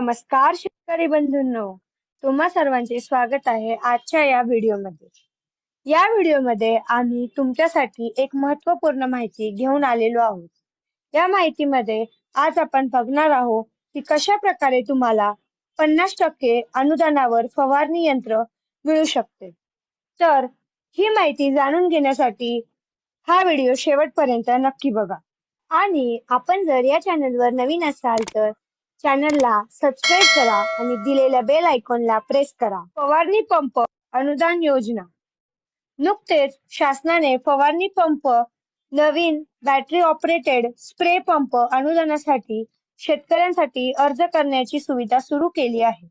नमस्कार शेतकरी बंधूंनो तुम्हा सर्वांचे स्वागत आहे आजच्या या व्हिडिओमध्ये. या व्हिडिओमध्ये आम्ही तुमच्यासाठी एक महत्त्वपूर्ण माहिती घेऊन आलेलो आहोत. या माहितीमध्ये आज आपण बघणार आहोत की कशा प्रकारे तुम्हाला पन्नास टक्के अनुदानावर फवारणी यंत्र मिळू शकते. तर ही माहिती जाणून घेण्यासाठी हा व्हिडिओ शेवटपर्यंत नक्की बघा. आणि आपण जर या चॅनलवर नवीन असाल तर चॅनलला सबस्क्राईब करा आणि दिलेल्या बेल आयकॉनला प्रेस करा. फवारणी पंप अनुदान योजना. नुकतेच शासनाने फवारणी पंप नवीन बॅटरी ऑपरेटेड स्प्रे पंप अनुदानासाठी शेतकऱ्यांसाठी अर्ज करण्याची सुविधा सुरू केली आहे.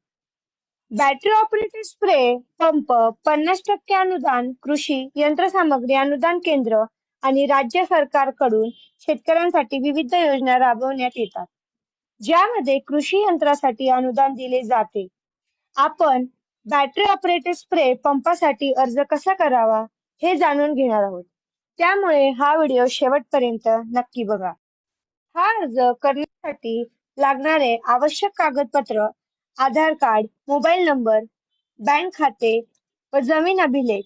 बॅटरी ऑपरेटेड स्प्रे पंप पन्नास टक्के अनुदान कृषी यंत्रसामग्री अनुदान केंद्र आणि राज्य सरकारकडून शेतकऱ्यांसाठी विविध योजना राबवण्यात येतात. ज्यामध्ये कृषी यंत्रासाठी अनुदान दिले जाते. आपण बॅटरी ऑपरेटेड स्प्रे पंपासाठी अर्ज कसा करावा हे जाणून घेणार आहोत. त्यामुळे हा व्हिडिओ शेवटपर्यंत नक्की बघा. हा अर्ज करण्यासाठी लागणारे आवश्यक कागदपत्र Aadhaar card mobile number bank खाते व जमीन अभिलेख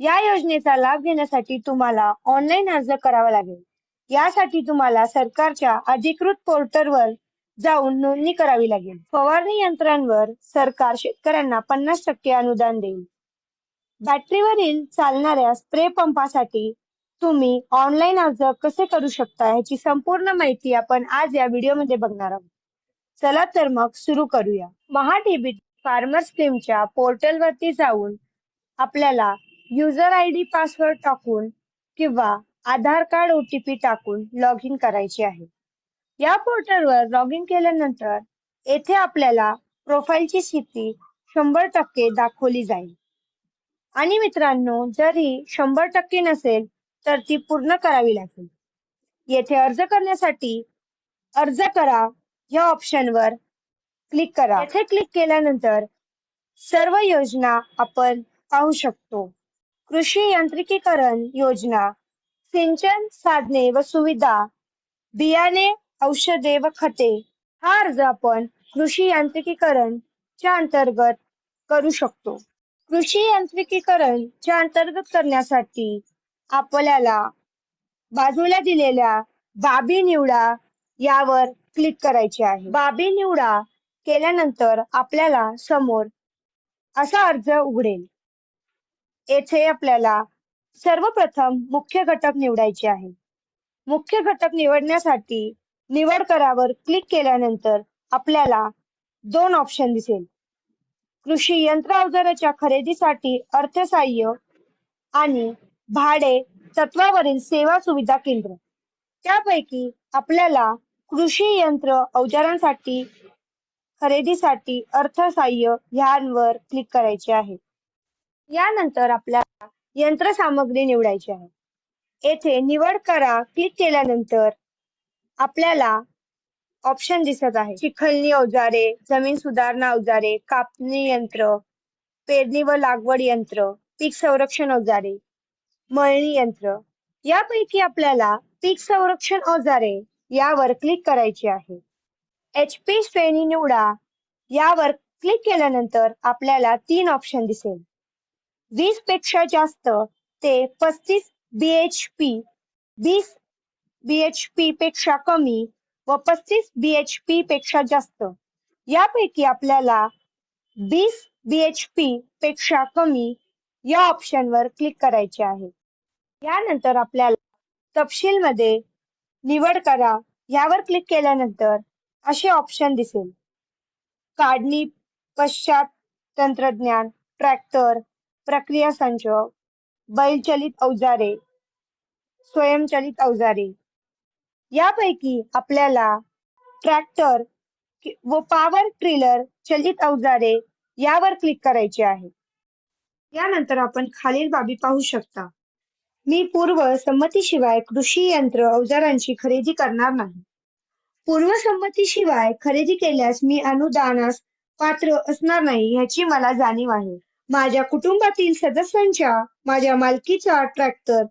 या योजनेचा लाभ घेण्यासाठी तुम्हाला ऑनलाईन अर्ज करावा लागेल. यासाठी तुम्हाला सरकारच्या अधिकृत पोर्टलवर जाऊन नोंदणी करावी लागेल. फवारणी यंत्रांवर सरकार शेतकऱ्यांना पन्नास टक्के अनुदान देईल. बॅटरीवरील चालणाऱ्या स्प्रे पंपासाठी तुम्ही ऑनलाईन अर्ज कसे करू शकता याची संपूर्ण माहिती आपण आज या व्हिडिओमध्ये बघणार आहोत. चला तर मग सुरू करूया. महाडेबिट फार्मर स्कीमच्या पोर्टलवरती जाऊन आपल्याला युजर आय डी पासवर्ड टाकून किंवा आधार कार्ड ओटीपी टाकून लॉग इन करायचे आहे. या पोर्टलवर लॉग इन केल्यानंतर येथे आपल्याला प्रोफाईलची स्थिती शंभर टक्के दाखवली जाईल. आणि मित्रांनो जर ही शंभर टक्के नसेल तर ती पूर्ण करावी लागेल. येथे अर्ज करण्यासाठी अर्ज करा. या ऑप्शनवर क्लिक करा. येथे क्लिक केल्यानंतर सर्व योजना आपण पाहू शकतो. कृषी यांत्रिकीकरण योजना सिंचन साधने व सुविधा बियाणे औषधे व खते हा अर्ज आपण कृषी यांत्रिकीकरण च्या अंतर्गत करू शकतो. कृषी यांत्रिकीकरण च्या अंतर्गत करण्यासाठी आपल्याला बाजूला दिलेल्या बाबी निवडा यावर क्लिक करायचे आहे. बाबी निवडा केल्यानंतर आपल्याला समोर असा अर्ज उघडेल. येथे आपल्याला सर्वप्रथम मुख्य घटक निवडायचे आहे. मुख्य घटक निवडण्यासाठी निवड करावर क्लिक केल्यानंतर आपल्याला दोन ऑप्शन दिसेल. कृषी यंत्र अवजाराच्या खरेदीसाठी अर्थसहाय्य आणि भाडे तत्वावरील सेवा सुविधा केंद्र. त्यापैकी आपल्याला कृषी यंत्र अवजारांसाठी खरेदीसाठी अर्थसहाय्य ह्यांवर क्लिक करायचे आहे. यानंतर आपल्याला यंत्रसामग्री निवडायची आहे. येथे निवड करा क्लिक केल्यानंतर आपल्याला ऑप्शन दिसत आहे. चिखलणी अवजारे जमीन सुधारणा अवजारे कापणी यंत्र पेरणी व लागवड यंत्र पीक संरक्षण अवजारे मळणी यंत्र. यापैकी आपल्याला पीक संरक्षण अवजारे यावर क्लिक करायचे आहे. एच पी श्रेणी निवडा. यावर क्लिक केल्यानंतर आपल्याला तीन ऑप्शन दिसेल. वीसपेक्षा जास्त ते पस्तीस बीएचपी वीस बीएचपी पेक्षा कमी व पस्तीस बीएचपी पेक्षा जास्त. यापैकी आपल्याला वीस बीएचपी पेक्षा कमी या ऑप्शनवर क्लिक करायचे आहे. यानंतर आपल्याला तपशील मध्ये निवड करा. यावर क्लिक केल्यानंतर असे ऑप्शन दिसेल. काढणी पश्चात तंत्रज्ञान ट्रॅक्टर प्रक्रिया संच बैलचलित अवजारे स्वयंचलित अवजारे. यापैकी आपल्याला ट्रॅक्टर व पॉवर ट्रिलर चलित अवजारे यावर क्लिक करायचे आहे. यानंतर आपण खालील बाबी पाहू शकता. मी पूर्व संमतीशिवाय कृषी यंत्र अवजारांची खरेदी करणार नाही. पूर्व संमतीशिवाय खरेदी केल्यास मी अनुदानास पात्र असणार नाही ह्याची मला जाणीव आहे. माझ्या कुटुंबातील सदस्यांच्या माझ्या मालकीचा ट्रॅक्टर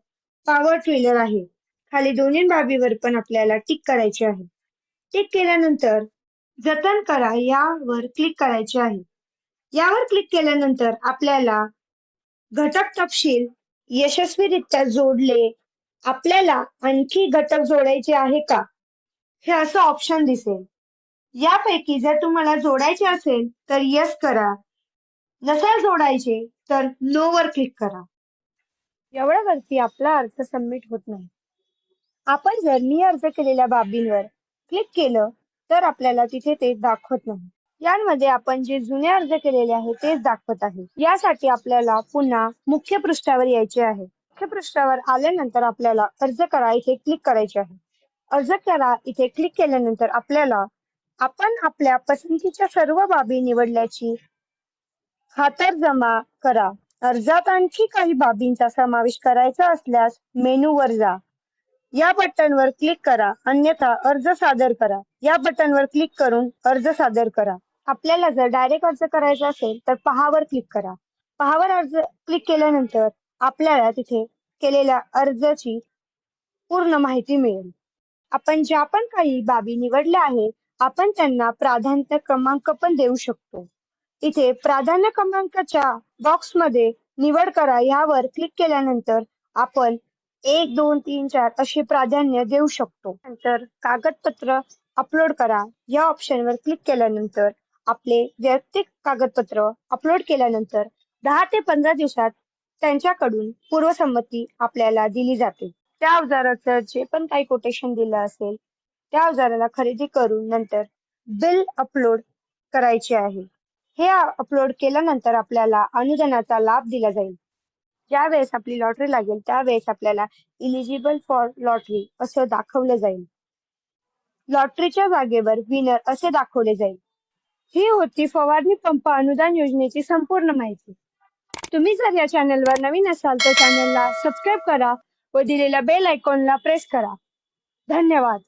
पॉवर ट्रिलर आहे. खाली दोन्ही बाबीवर पण आपल्याला टिक करायचे आहे. टिक केल्यानंतर जतन करा यावर क्लिक करायचे आहे. यावर क्लिक केल्यानंतर आपल्याला घटक तपशील यशस्वीरित्या जोडले. आपल्याला आणखी घटक जोडायचे आहे का? हे असं ऑप्शन दिसेल. यापैकी जर तुम्हाला जोडायचे असेल तर यस करा. नसेल जोडायचे तर नो वर क्लिक करा. एवढ्यावरती आपला अर्थ सबमिट होत नाही. आपण जर मी अर्ज केलेल्या बाबींवर क्लिक केलं तर आपल्याला तिथे ते दाखवत नाही. यांमध्ये आपण जे जुने अर्ज केलेले आहे तेच दाखवत आहे. यासाठी आपल्याला पुन्हा मुख्य पृष्ठावर यायचे आहे. मुख्य पृष्ठावर आल्यानंतर आपल्याला अर्ज करा इथे क्लिक करायचे आहे. अर्ज करा इथे क्लिक केल्यानंतर आपल्याला आपण आपल्या पसंतीच्या सर्व बाबी निवडल्याची खातरजमा करा. अर्जात आणखी काही बाबींचा समावेश करायचा असल्यास मेनूवर जा. या बटनवर क्लिक करा. अन्यथा अर्ज सादर करा. या बटनवर क्लिक करून अर्ज सादर करा. आपल्याला जर डायरेक्ट अर्ज करायचा असेल तर पहावर क्लिक करा. पहावर अर्ज क्लिक केल्यानंतर आपल्याला तिथे केलेल्या अर्जाची पूर्ण माहिती मिळेल. आपण ज्या पण काही बाबी निवडल्या आहेत आपण त्यांना प्राधान्य क्रमांक पण देऊ शकतो. इथे प्राधान्य क्रमांकाच्या बॉक्समध्ये निवड करा. यावर क्लिक केल्यानंतर आपण एक दोन तीन चार असे प्राधान्य देऊ शकतो. नंतर कागदपत्र अपलोड करा. या ऑप्शनवर क्लिक केल्यानंतर आपले वैयक्तिक कागदपत्र अपलोड केल्यानंतर दहा ते पंधरा दिवसात त्यांच्याकडून पूर्वसंमती आपल्याला दिली जाते. त्या अवजाराचं जे पण काही कोटेशन दिलं असेल त्या अवजाराला खरेदी करून नंतर बिल अपलोड करायचे आहे. हे अपलोड केल्यानंतर आपल्याला अनुदानाचा लाभ दिला जाईल. ज्या वेळेस आपली लॉटरी लागेल त्यावेळेस आपल्याला इलिजिबल फॉर लॉटरी असं दाखवलं जाईल. लॉटरीच्या जागेवर विनर असे दाखवले जाईल. ही होती फवारणी पंप अनुदान योजनेची संपूर्ण माहिती. तुम्ही जर या चॅनलवर नवीन असाल तर चॅनलला सबस्क्राईब करा व दिलेल्या बेल आयकॉनला प्रेस करा. धन्यवाद.